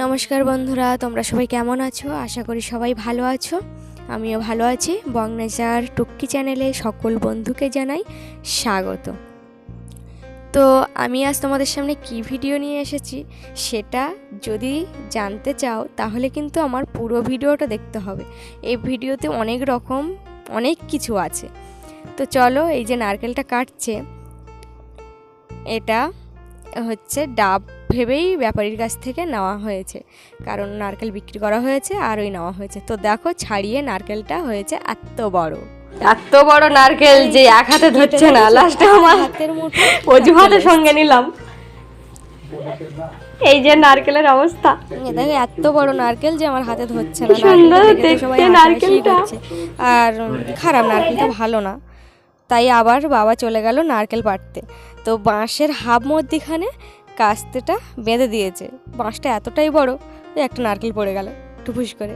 নমস্কার বন্ধুরা, তোমরা সবাই কেমন আছো? আশা করি সবাই ভালো আছো। আমিও ভালো আছি। বংনেচার টুক্কি চ্যানেলে সকল বন্ধুকে জানাই স্বাগত। তো আমি আজ তোমাদের সামনে কি ভিডিও নিয়ে এসেছি সেটা যদি জানতে চাও, তাহলে কিন্তু আমার পুরো ভিডিওটা দেখতে হবে। এই ভিডিওতে অনেক রকম, অনেক কিছু আছে। তো চলো এই যে নারকেলটা কাটছে, এটা হচ্ছে ডাব ভেবেই ব্যাপারীর কাছ থেকে নেওয়া হয়েছে। কারণ নারকেল বিক্রি করা হয়েছে আর ওই নেওয়া হয়েছে। তো দেখো ছাড়িয়ে নারকেলটা হয়েছে এত বড়। এত বড় নারকেল যে এক হাতে ধরছে না লাস্টে আমার হাতের মুঠো অজুহাতে সঙ্গে নিলাম। এই যে নারকেলের অবস্থা। দেখো এত বড় নারকেল যে আমার হাতে ধরছে না সুন্দর দেখতে নারকেলটা। আর খারাপ নারকেলটা ভালো না। তাই আবার বাবা চলে গেল নারকেল পাড়তে। তো বাঁশের হাফ মধ্যিখানে কাস্তেটা বেঁধে দিয়েছে। বাঁশটা এতটাই বড় যে একটা নারকেল পড়ে গেল টুপুস করে।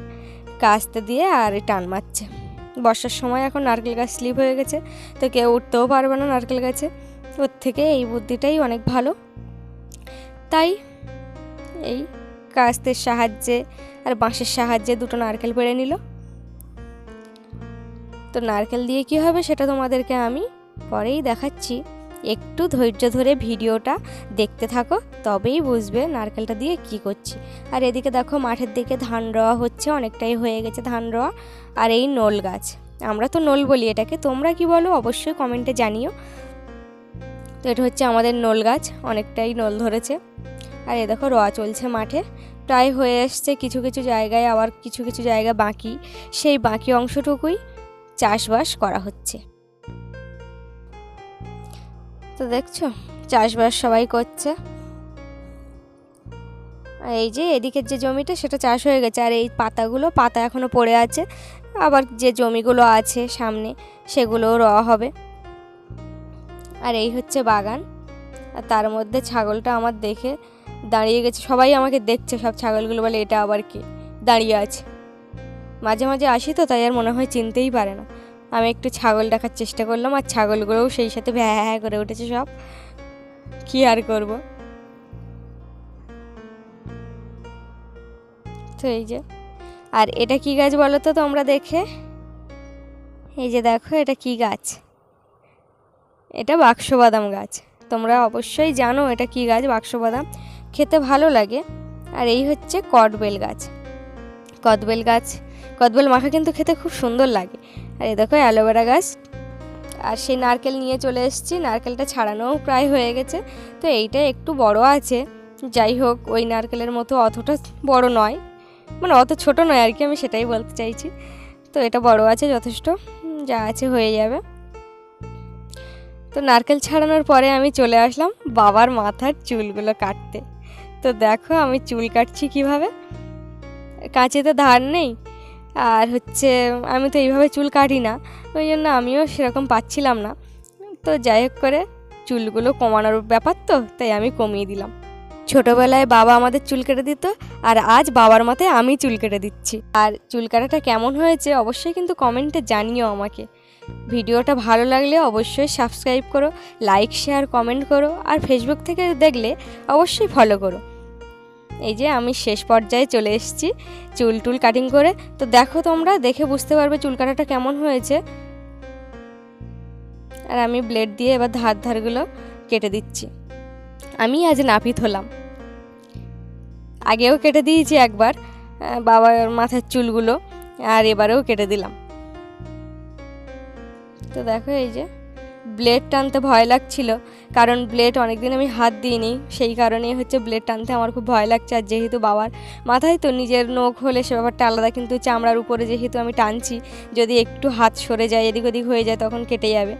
কাস্তে দিয়ে আর টান মারছে। বর্ষার সময় এখন নারকেল গাছ স্লিপ হয়ে গেছে, তো কেউ উঠতেও পারবে না নারকেল গাছে। ওর থেকে এই বুদ্ধিটাই অনেক ভালো। তাই এই কাস্তের সাহায্যে আর বাঁশের সাহায্যে দুটো নারকেল পেড়ে নিল। তো নারকেল দিয়ে কি হবে সেটা তোমাদেরকে আমি পরেই দেখাচ্ছি। একটু ধৈর্য ধরে ভিডিওটা দেখতে থাকো, তবেই বুঝবে নারকেলটা দিয়ে কি করছি। আর এদিকে দেখো মাঠের দিকে ধান রোয়া হচ্ছে, অনেকটাই হয়ে গেছে ধান রোয়া। আর এই নোল গাছ, আমরা তো নোল বলি এটাকে, তোমরা কি বলো অবশ্যই কমেন্টে জানিও। তো এটা হচ্ছে আমাদের নোল গাছ, অনেকটাই নোল ধরেছে। আর এ দেখো রোয়া চলছে মাঠে, প্রায় হয়ে এসছে, কিছু কিছু জায়গায় আবার কিছু কিছু জায়গা বাকি। সেই বাকি অংশটুকুই চাষবাস করা হচ্ছে। তো দেখছ, চাষবাস সবাই করছে। আর এই যে এদিকের যে জমিটা, সেটা চাষ হয়ে গেছে। আর এই পাতাগুলো, পাতা এখনও পড়ে আছে। আবার যে জমিগুলো আছে সামনে, সেগুলোও রওয়া হবে। আর এই হচ্ছে বাগান। আর তার মধ্যে ছাগলটা আমার দেখে দাঁড়িয়ে গেছে। সবাই আমাকে দেখছে সব ছাগলগুলো বলে, এটা আবার কি? দাঁড়িয়ে আছে। মাঝে মাঝে আসি তো, তাই আর মনে হয় চিনতেই পারে না। আমি একটু ছাগল দেখার চেষ্টা করলাম, আর ছাগলগুলোও সেই সাথে ভ্যা হ্যাঁ করে উঠেছে সব। কি আর করব? তো এই যে, আর এটা কি গাছ বলো তো তোমরা দেখে? এই যে দেখো, এটা কি গাছ? এটা বাক্সবাদাম গাছ। তোমরা অবশ্যই জানো এটা কি গাছ, বাক্সবাদাম। খেতে ভালো লাগে। আর এই হচ্ছে কটবেল গাছ। কদবেল গাছ কদবেল মাখা কিন্তু খেতে খুব সুন্দর লাগে। আর এই দেখো অ্যালোভেরা গাছ। আর সেই নারকেল নিয়ে চলে এসেছি। নারকেলটা ছাড়ানোও প্রায় হয়ে গেছে। তো এইটা একটু বড় আছে। যাই হোক, ওই নারকেলের মতো অতটা বড় নয়। মানে অত ছোট নয় আর কি, আমি সেটাই বলতে চাইছি। তো এটা বড় আছে যথেষ্ট। যা আছে হয়ে যাবে। তো নারকেল ছাড়ানোর পরে আমি চলে আসলাম বাবার মাথার চুলগুলো কাটতে। তো দেখো আমি চুল কাটছি কীভাবে। কাঁচিতে ধার নেই। আর হচ্ছে আমি তো এইভাবে চুল কাটি না, ওই জন্য আমিও সেরকম পাচ্ছিলাম না। তো যাই হোক করে চুলগুলো কমানোর ব্যাপার তো, তাই আমি কমিয়ে দিলাম। ছোটোবেলায় বাবা আমাদের চুল কেটে দিত, আর আজ বাবার মাথায় আমি চুল কেটে দিচ্ছি। আর চুল কাটাটা কেমন হয়েছে অবশ্যই কিন্তু কমেন্টে জানিও আমাকে। ভিডিওটা ভালো লাগলে অবশ্যই সাবস্ক্রাইব করো, লাইক, শেয়ার, কমেন্ট করো, আর ফেসবুক থেকে দেখলে অবশ্যই ফলো করো। এই যে আমি শেষ পর্যায়ে চলে এসেছি চুল টুল কাটিং করে। তো দেখো তোমরা, দেখে বুঝতে পারবে চুল কাটাটা কেমন হয়েছে। আর আমি ব্লেড দিয়ে এবার ধার ধারগুলো কেটে দিচ্ছি। আমি আজ নাপিত হলাম। আগেও কেটে দিয়েছি একবার বাবার মাথার চুলগুলো, আর এবারেও কেটে দিলাম। তো দেখো এই যে ব্লেড টানতে ভয় লাগছিল, কারণ ব্লেড অনেকদিন আমি হাত দিইনি, সেই কারণেই হচ্ছে ব্লেড টানতে আমার খুব ভয় লাগছে। আর যেহেতু বাবার মাথায় তো নিজের নখ হলে সে ব্যাপারটা আলাদা, কিন্তু চামড়ার উপরে যেহেতু আমি টানছি, যদি একটু হাত সরে যায়, এদিক ওদিক হয়ে যায়, তখন কেটে যাবে।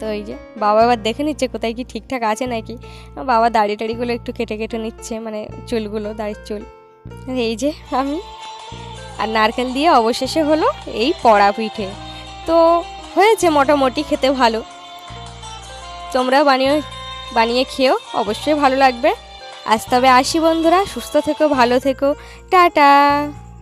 তো এই যে, বাবা এবার দেখে নিচ্ছে কোথায় কি ঠিকঠাক আছে নাকি। বাবা দাড়ি টাড়িগুলো একটু কেটে কেটে নিচ্ছে মানে চুলগুলো, দাড়ির চুল। এই যে, আমি। আর নারকেল দিয়ে অবশেষে হলো এই পড়া পিঠে। তো হয়েছে মোটামুটি খেতে ভালো। তোমরা বানিয়ে বানিয়ে খেয়েও অবশ্যই ভালো লাগবে। আজ তবে আসি বন্ধুরা, সুস্থ থেকো, ভালো থেকো। টাটা!